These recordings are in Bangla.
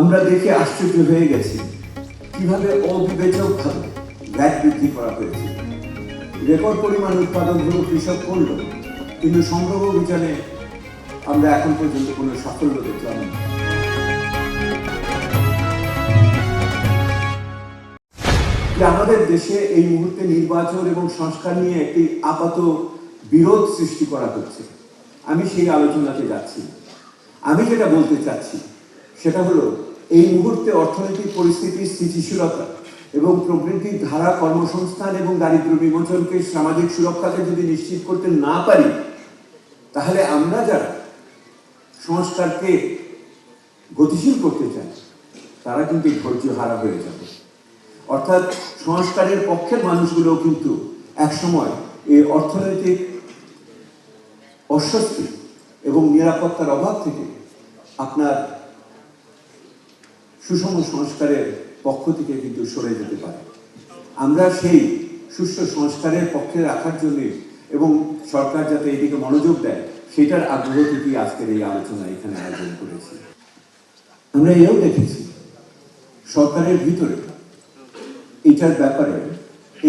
আমরা দেখে আশ্চর্য হয়ে গেছি। কীভাবে অবিবেচকভাবে ভ্যাট বৃদ্ধি করা হয়েছে। রেকর্ড পরিমাণ উৎপাদন হলো কৃষক করল, কিন্তু সংগ্রহ অভিযানে আমরা এখন পর্যন্ত কোনো সাফল্য দেখলাম না। আমাদের দেশে এই মুহূর্তে নির্বাচন এবং সংস্কার নিয়ে একটি আপাত বিরোধ সৃষ্টি করা হচ্ছে? আমি সেই আলোচনাতে যাচ্ছি। আমি যেটা বলতে চাচ্ছি সেটা হলো, এই মুহূর্তে অর্থনৈতিক পরিস্থিতির স্থিতিশীলতা এবং প্রবৃদ্ধির ধারা কর্মসংস্থান এবং দারিদ্র বিমোচনকে সামাজিক সুরক্ষাকে যদি নিশ্চিত করতে না পারি, তাহলে আমরা যারা সংস্কারকে গতিশীল করতে চাই, তারা কিন্তু ধৈর্য হারা হয়ে যাবে। অর্থাৎ সংস্কারের পক্ষের মানুষগুলো কিন্তু একসময় এই অর্থনৈতিক অস্বস্তি এবং নিরাপত্তার অভাব থেকে আপনার সুষম সংস্কারের পক্ষ থেকে কিন্তু সরে যেতে পারে। আমরা সেই সুষ্ঠু সংস্কারের পক্ষে রাখার জন্য এবং সরকার যাতে এদিকে মনোযোগ দেয়, সেটার আগ্রহ থেকেই আজকের এই আলোচনা এখানে আয়োজন করেছি। আমরা এও দেখেছি, সরকারের ভিতরে এটার ব্যাপারে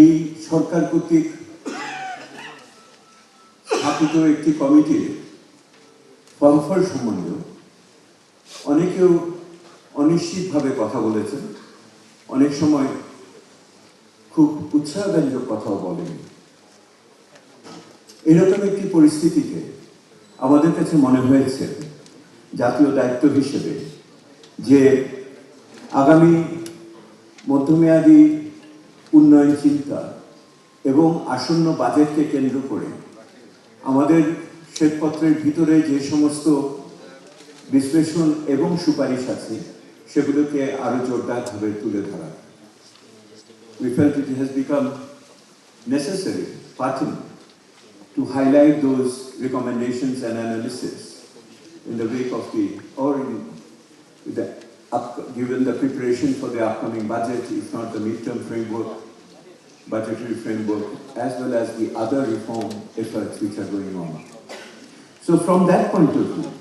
এই সরকার কর্তৃক স্থাপিত একটি কমিটির ফলাফল সম্বন্ধে অনেকেও অনিশ্চিতভাবে কথা বলেছেন। অনেক সময় খুব উৎসাহব্যঞ্জক কথাও বলেন। এরকম একটি পরিস্থিতিতে আমাদের কাছে মনে হয়েছে, জাতীয় দায়িত্ব হিসেবে, যে আগামী মধ্যমেয়াদী উন্নয়ন চিন্তা এবং আসন্ন বাজেটকে কেন্দ্র করে আমাদের শ্বেতপত্রের ভিতরে যে সমস্ত বিশ্লেষণ এবং সুপারিশ আছে সেগুলোকে আরো জোরদারভাবে তুলে ধরা We felt it has become necessary, pertinent, to highlight those recommendations and analysis in the wake of the, or in the, up, given the preparation for the upcoming budget, if not the midterm framework, budgetary framework, as well as the other reform efforts which are going on. So from that point of view,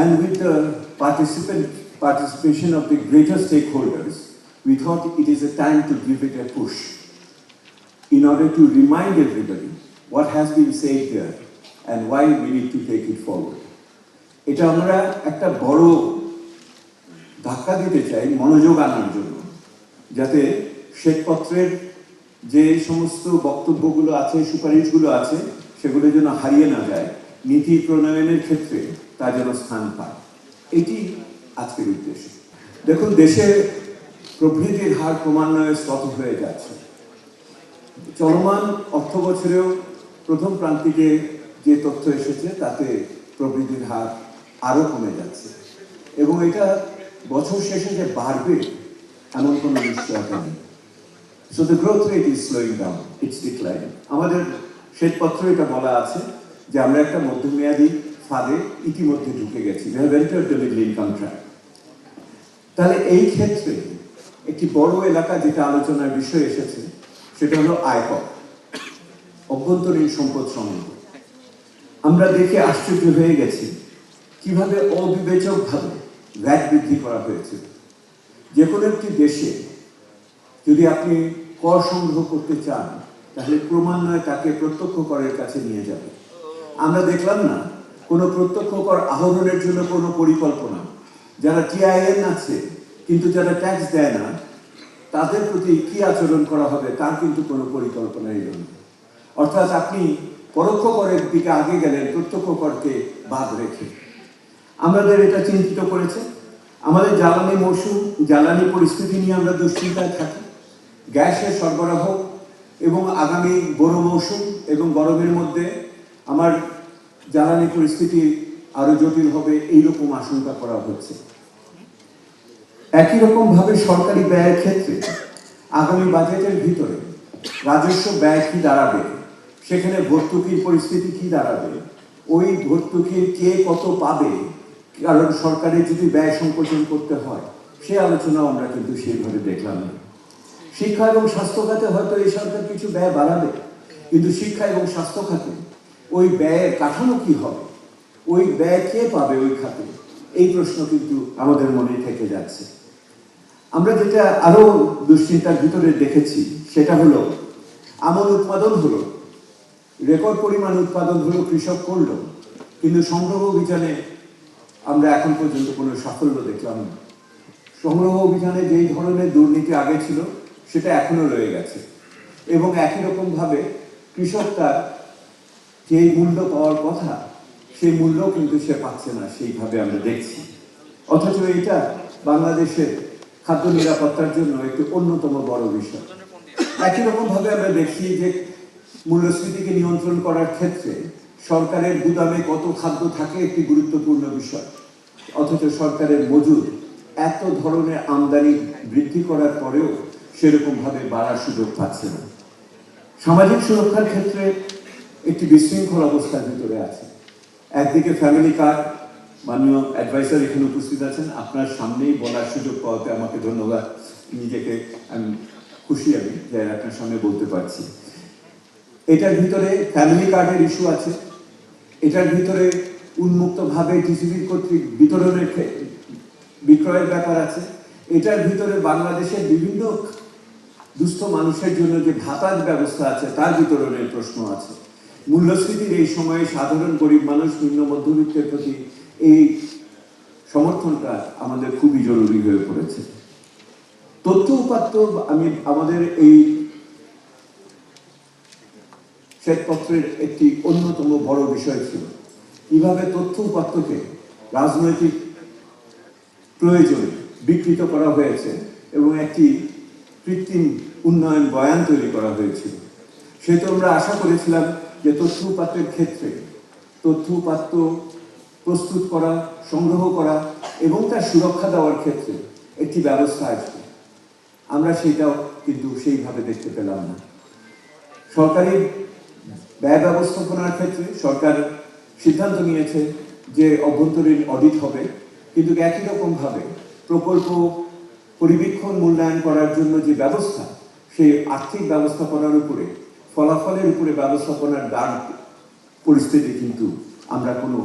and with the participation of the greater stakeholders, we thought it is a time to give it a push in order to remind everybody what has been said here and why we need to take it forward. এটা আমরা একটা বড় ধাক্কা দিতে চাই মনোযোগ আনার জন্য যাতে শ্বেতপত্রের যে সমস্ত বক্তব্যগুলো আছে সুপারিশগুলো আছে সেগুলো যেন হারিয়ে না যায় নীতি প্রণয়নের ক্ষেত্রে তা যেন স্থান পায়। এটি আজকের উদ্দেশ্য। দেখুন, দেশে প্রবৃদ্ধির হার ক্রমান্বয়ে স্তত হয়ে যাচ্ছে। চলমান অর্থ বছরেও প্রথম প্রান্তিকে যে তথ্য এসেছে, তাতে প্রবৃদ্ধির হার আরও কমে যাচ্ছে। এবং এটা বছর শেষে যে বাড়বে, এমন কোনো নিশ্চয়তা নেই। So the growth rate is slowing down it's decline আমাদের শ্বেতপত্র এটা বলা আছে যে আমরা একটা মধ্যমেয়াদী ফাঁদে ইতিমধ্যে ঢুকে গেছি। তাহলে এই ক্ষেত্রে একটি বড় এলাকা যেটা আলোচনার বিষয় এসেছে, সেটা হলো আয়কর, অভ্যন্তরীণ সম্পদ সংগ্রহ। আমরা দেখে আশ্চর্য হয়ে গেছি কীভাবে অবিবেচকভাবে ভ্যাট বৃদ্ধি করা হয়েছে। যে কোনো একটি দেশে যদি আপনি কর সংগ্রহ করতে চান, তাহলে ক্রমান্বয়ে তাকে প্রত্যক্ষ করের কাছে নিয়ে যাবে। আমরা দেখলাম না কোনো প্রত্যক্ষ কর আহরণের জন্য কোনো পরিকল্পনা। যারা টিআইএন আছে, কিন্তু যারা ট্যাক্স দেয় না, তাদের প্রতি কি আচরণ করা হবে, তার কিন্তু কোনো পরিকল্পনা এলো না অর্থাৎ আপনি পরোক্ষ করের দিকে আগে গেলেন প্রত্যক্ষ করকে বাদ রেখে। আমাদের এটা চিন্তিত করেছে। আমাদের জ্বালানি মৌসুম, জ্বালানি পরিস্থিতি নিয়ে আমরা দুশ্চিন্তায় থাকি। গ্যাসের সরবরাহ এবং আগামী বড় মৌসুম এবং গরমের মধ্যে আমার জ্বালানি পরিস্থিতি আরও জটিল হবে, এইরকম আশঙ্কা করা হচ্ছে। একই রকম ভাবে সরকারি ব্যয়ের ক্ষেত্রে আগামী বাজেটের ভিতরে রাজস্ব ব্যয় কি দাঁড়াবে, সেখানে ভর্তুকির পরিস্থিতি কি দাঁড়াবে, ওই ভর্তুকির কে কত পাবে, কারণ সরকারের যদি ব্যয় সংকোচন করতে হয়, সে আলোচনা আমরা কিন্তু সেইভাবে দেখলাম না। শিক্ষা এবং স্বাস্থ্য খাতে হয়তো এই সরকার কিছু ব্যয় বাড়াবে, কিন্তু শিক্ষা এবং স্বাস্থ্য খাতে ওই ব্যয়ের কাঠামো কি হবে? ওই ব্যয় কে পাবে ওই খাতে? এই প্রশ্ন কিন্তু আমাদের মনে থেকে যাচ্ছে। আমরা যেটা আরও দুশ্চিন্তার ভিতরে দেখেছি, সেটা হলো আমন উৎপাদন হলো, রেকর্ড পরিমাণ উৎপাদন হলো, কৃষক করল, কিন্তু সংগ্রহ অভিযানে আমরা এখন পর্যন্ত কোনো সাফল্য দেখলাম না। সংগ্রহ অভিযানে যেই ধরনের দুর্নীতি আগে ছিল, সেটা এখনও রয়ে গেছে। এবং একই রকম ভাবে কৃষক যেই মূল্য পাওয়ার কথা, সেই মূল্য কিন্তু সে পাচ্ছে না, সেইভাবে আমরা দেখছি। অথচ এটা বাংলাদেশের খাদ্য নিরাপত্তার জন্য একটি অন্যতম বড় বিষয়। একই রকম ভাবে আমরা দেখি যে মূল্যস্ফীতিকে নিয়ন্ত্রণ করার ক্ষেত্রে সরকারের গুদামে কত খাদ্য থাকে একটি গুরুত্বপূর্ণ বিষয়। অথচ সরকারের মজুদ এত ধরনের আমদানি বৃদ্ধি করার পরেও সেরকম ভাবে বাড়ার সুযোগ পাচ্ছে না। সামাজিক সুরক্ষার ক্ষেত্রে একটি বিশৃঙ্খল অবস্থার ভিতরে আছে। একদিকে ফ্যামিলি কার্ড মাননীয় অ্যাডভাইসার এখানে উপস্থিত আছেন। আপনার সামনেই বলার সুযোগ পাওয়াতে আমাকে ধন্যবাদ। নিজেকে আমি খুশি আমি যে আপনার সামনে বলতে পারছি। এটার ভিতরে ফ্যামিলি কার্ডের ইস্যু আছে। এটার ভিতরে উন্মুক্তভাবে টিসিবি কর্তৃক বিতরণের বিক্রয়ের ব্যাপার আছে। এটার ভিতরে বাংলাদেশের বিভিন্ন দুস্থ মানুষের জন্য যে ভাতার ব্যবস্থা আছে, তার বিতরণের প্রশ্ন আছে। মূল্যস্ফীতির এই সময়ে সাধারণ গরিব মানুষ নিম্ন মধ্যবিত্তের প্রতি এই সমর্থনটা আমাদের খুবই জরুরি হয়ে পড়েছে। তথ্য উপাত্ত আমি আমাদের এই শ্বেতপত্রের একটি অন্যতম বড় বিষয় ছিল। কীভাবে তথ্য উপাত্তকে রাজনৈতিক প্রয়োজনে বিকৃত করা হয়েছে এবং একটি কৃত্রিম উন্নয়ন বয়ান তৈরি করা হয়েছিল। সেহেতু আমরা আশা করেছিলাম যে তথ্য উপাত্তের ক্ষেত্রে তথ্য উপাত্ত প্রস্তুত করা, সংগ্রহ করা এবং তার সুরক্ষা দেওয়ার ক্ষেত্রে একটি ব্যবস্থা আসবে। আমরা সেটাও কিন্তু সেইভাবে দেখতে পেলাম না। সরকারি ব্যয় ব্যবস্থাপনার ক্ষেত্রে সরকার সিদ্ধান্ত নিয়েছে যে অভ্যন্তরীণ অডিট হবে, কিন্তু একই রকমভাবে প্রকল্প পরিবীক্ষণ মূল্যায়ন করার জন্য যে ব্যবস্থা, সেই আর্থিক ব্যবস্থাপনার উপরে ফলাফলের উপরে ব্যবস্থাপনার দান পরিস্থিতি কিন্তু আমরা কোনো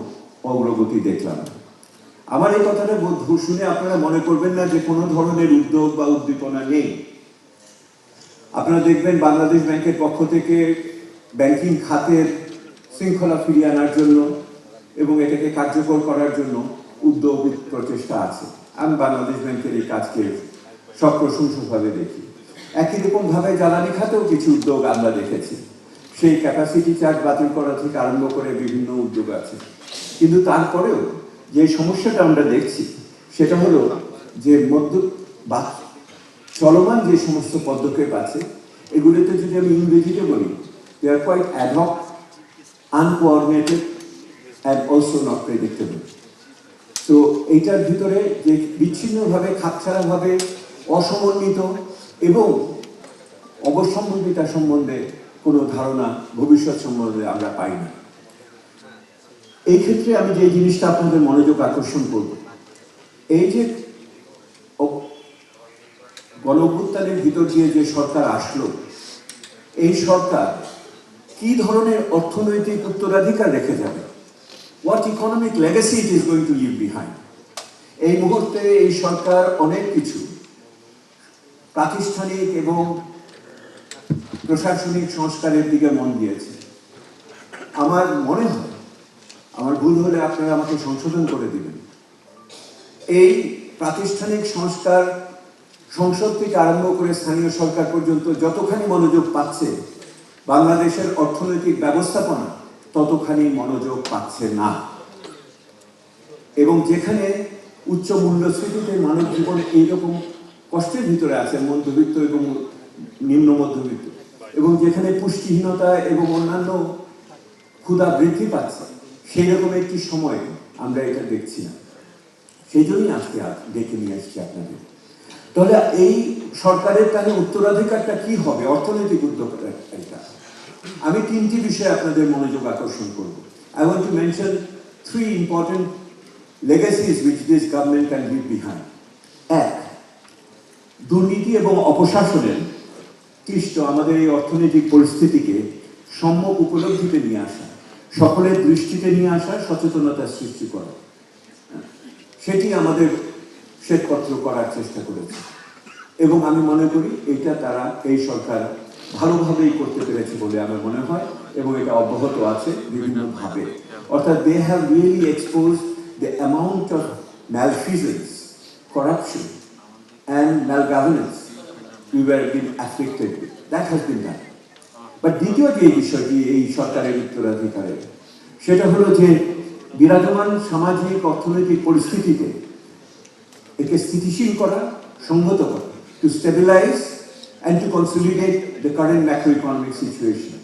অগ্রগতি দেখলাম আমার এই কথাটা শুনে আপনারা মনে করবেন না যে কোনো ধরনের উদ্যোগ বা উদ্দীপনা নেই। আপনারা দেখবেন বাংলাদেশ ব্যাংকের পক্ষ থেকে ব্যাংকিং খাতের শৃঙ্খলা ফিরিয়ে আনার জন্য এবং এটাকে কার্যকর করার জন্য উদ্যোগ প্রচেষ্টা আছে। আমি বাংলাদেশ ব্যাংকের এই কাজকে সব প্রশংসভাবে দেখি। একই রকম ভাবে জ্বালানি খাতেও কিছু উদ্যোগ আমরা দেখেছি। সেই ক্যাপাসিটি চার্জ বাতিল করা থেকে আরম্ভ করে বিভিন্ন উদ্যোগ আছে। কিন্তু তারপরেও যে সমস্যাটা আমরা দেখছি, সেটা হলো যে মধ্য বা চলমান যে সমস্ত পদক্ষেপ আছে, এগুলিতে যদি আমি ইংরেজিতে বলি they are quite ad hoc uncoordinated and also not predictable তো এইটার ভিতরে যে বিচ্ছিন্নভাবে, খাপছাড়াভাবে, অসমন্বিত এবং অবসম্ভাবিতা সম্বন্ধে কোনো ধারণা ভবিষ্যৎ সম্বন্ধে আমরা পাই না। এই ক্ষেত্রে আমি যে জিনিসটা আপনাদের মনোযোগ আকর্ষণ করব, এই যে গণ ভিতর দিয়ে যে সরকার আসলো, এই সরকার কি ধরনের অর্থনৈতিক উত্তরাধিকার রেখে যাবে? What economic legacy it is going to leave behind এই মুহূর্তে এই সরকার অনেক কিছু প্রাতিষ্ঠানিক এবং প্রশাসনিক সংস্কারের দিকে মন দিয়েছে। আমার মনে হয়, আমার ভুল হলে আপনারা আমাকে সংশোধন করে দিবেন। এই প্রাতিষ্ঠানিক সংস্কার সংসদ থেকে আরম্ভ করে স্থানীয় সরকার পর্যন্ত যতখানি মনোযোগ পাচ্ছে, বাংলাদেশের অর্থনৈতিক ব্যবস্থাপনা ততখানি মনোযোগ পাচ্ছে না। এবং যেখানে উচ্চ মূল্যস্ফীতিতে মানব জীবন এইরকম কষ্টের ভিতরে আছে, মধ্যবিত্ত এবং নিম্ন মধ্যবিত্ত। এবং যেখানে পুষ্টিহীনতা এবং অন্যান্য ক্ষুধা বৃদ্ধি পাচ্ছে সেই রকম একটি সময় আমরা এটা দেখছি না। সেই জন্যই আজকে আজ ডেকে নিয়ে আসছি আপনাদের। তাহলে এই সরকারের তাহলে উত্তরাধিকারটা কি হবে? অর্থনৈতিক উদ্যোগকারিতা আমি তিনটি বিষয়ে আপনাদের মনোযোগ আকর্ষণ করব। I want to mention three important legacies which this government can এক দুর্নীতি এবং অপশাসনের কৃষ্ট আমাদের এই অর্থনৈতিক পরিস্থিতিকে সম্যক উপলব্ধিতে নিয়ে আসা, সকলের দৃষ্টিতে নিয়ে আসা, সচেতনতা সৃষ্টি করা। সেটি আমাদের শ্বেতপত্র করার চেষ্টা করেছে। এবং আমি মনে করি এটা তারা, এই সরকার ভালোভাবেই করতে পেরেছে বলে আমার মনে হয় এবং এটা অব্যাহত আছে বিভিন্নভাবে। অর্থাৎ they have really expose the amount of malfeasance corruption and malgovernance we were being afflicted with. That has been done. But দ্বিতীয় যে বিষয়টি, এই সরকারের উত্তরাধিকারের সেটা হলো যে বিরাজমান সামাজিক অর্থনৈতিক পরিস্থিতিতে একে স্থিতিশীল করা, সংহত করা to stabilise and to consolidate the current macro economic situation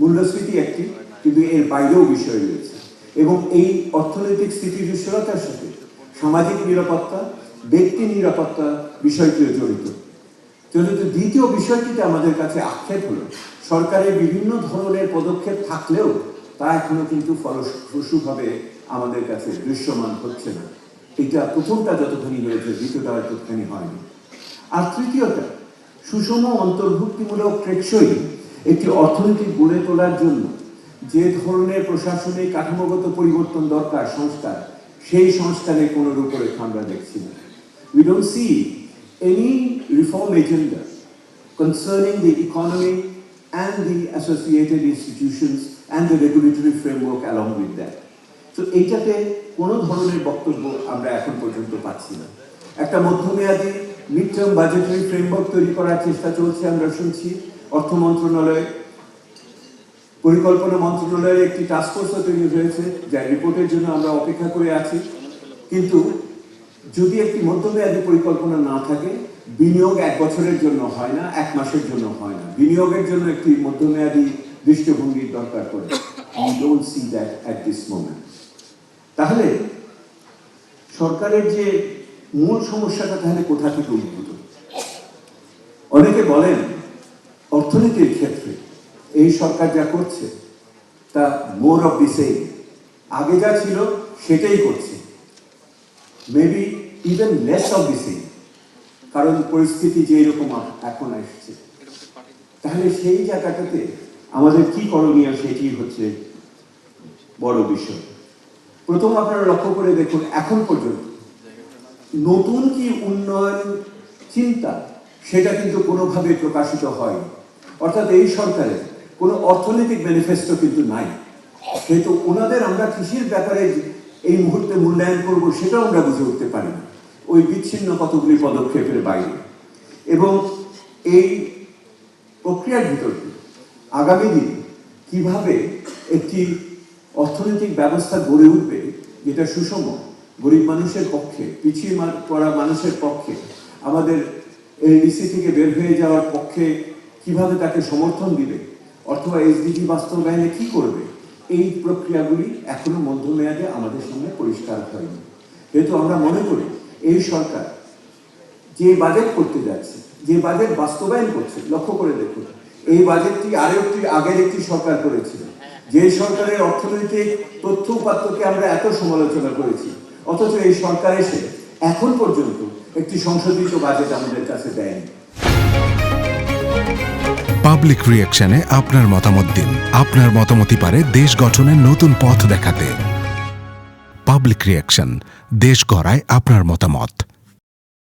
মূল্যস্ফীতি একটি, কিন্তু এর বাইরেও বিষয় রয়েছে এবং এই অর্থনৈতিক স্থিতিশীলতার সাথে সামাজিক নিরাপত্তা ব্যক্তি নিরাপত্তা বিষয়টিও জড়িত। চতুর্থ দ্বিতীয় বিষয়টিতে আমাদের কাছে আক্ষেপ হলো সরকারের বিভিন্ন ধরনের পদক্ষেপ থাকলেও তা এখনও কিন্তু ফলপ্রসূভাবে আমাদের কাছে দৃশ্যমান হচ্ছে না। এটা প্রথমটা যতখানি হয়েছে, দ্বিতীয়টা ততখানি হয়নি। আর তৃতীয়টা, সুষম অন্তর্ভুক্তিমূলক টেকসই একটি অর্থনীতি গড়ে তোলার জন্য যে ধরনের প্রশাসনিক কাঠামোগত পরিবর্তন দরকার সংস্কার, সেই সংস্কারের কোনো রূপরেখা আমরা দেখছি না। We don't see any reform agenda concerning the economy and the associated institutions and the regulatory framework along with that. তো এইটাতে কোনো ধরনের বক্তব্য আমরা এখন পর্যন্ত পাচ্ছি না। একটা মধ্যমেয়াদী মিড টার্ম বাজেটারি ফ্রেমওয়ার্ক তৈরি করার চেষ্টা চলছে আমরা শুনছি। অর্থ মন্ত্রণালয়, পরিকল্পনা মন্ত্রণালয়ের একটি টাস্কফোর্সও তৈরি হয়েছে, যার রিপোর্টের জন্য আমরা অপেক্ষা করে আছি। কিন্তু যদি একটি মধ্যমেয়াদী পরিকল্পনা না থাকে, বিনিয়োগ এক বছরের জন্য হয় না, এক মাসের জন্য হয় না। বিনিয়োগের জন্য একটি মধ্যমেয়াদী দৃষ্টিভঙ্গির দরকার পড়ে। Don't see that at this moment তাহলে, সরকারের যে মূল সমস্যাটা তাহলে কোথা থেকে উদ্ভূত? অনেকে বলেন, অর্থনীতির ক্ষেত্রে এই সরকার যা করছে, তা মোর অফ দি সেম আগে যা ছিল, সেটাই করছে। Maybe even less of the same কারণ পরিস্থিতি যে এরকম এখন আসছে। তাহলে সেই জায়গাটাতে আমাদের কি করণীয় সেটি হচ্ছে বড় বিষয়। প্রথম আপনারা লক্ষ্য করে দেখুন, এখন পর্যন্ত নতুন কি উন্নয়ন চিন্তা সেটা কিন্তু কোনোভাবে প্রকাশিত হয়নি। অর্থাৎ এই সরকারের কোনো অর্থনৈতিক ম্যানিফেস্টো কিন্তু নাই। সেহেতু ওনাদের আমরা কৃষির ব্যাপারে এই মুহূর্তে মূল্যায়ন করব সেটাও আমরা বুঝে উঠতে পারি ওই বিচ্ছিন্ন কতগুলি পদক্ষেপের বাইরে। এবং এই প্রক্রিয়ার ভিতর আগামী দিনে কীভাবে একটি অর্থনৈতিক ব্যবস্থা গড়ে উঠবে, যেটা সুষম, গরিব মানুষের পক্ষে, পিছিয়ে পড়া মানুষের পক্ষে, আমাদের এলডিসি থেকে বের হয়ে যাওয়ার পক্ষে কীভাবে তাকে সমর্থন দিবে, অথবা এসডিজি বাস্তবায়নে কি করবে এই প্রক্রিয়াগুলি এখনও মধ্যমেয়াদে আমাদের সামনে পরিষ্কার হয়নি। যেহেতু আমরা মনে করি এই সরকার যে বাজেট করতে যাচ্ছে, যে বাজেট বাস্তবায়ন করছে, লক্ষ্য করে দেখুন, এই বাজেটটি আরও একটি, আগের একটি সরকার করেছিল। যে সরকারের অর্থনৈতিক তথ্য উপাত্তকে আমরা এত সমালোচনা করেছি, অথচ এই সরকার এসে এখন পর্যন্ত একটি সংশোধিত বাজেট আমাদের কাছে দেয়নি। পাবলিক রিয়াকশনে আপনার মতামত দিন। আপনার মতামতই পারে দেশ গঠনের নতুন পথ দেখাতে। পাবলিক রিয়াকশন দেশ গড়ায় আপনার মতামত।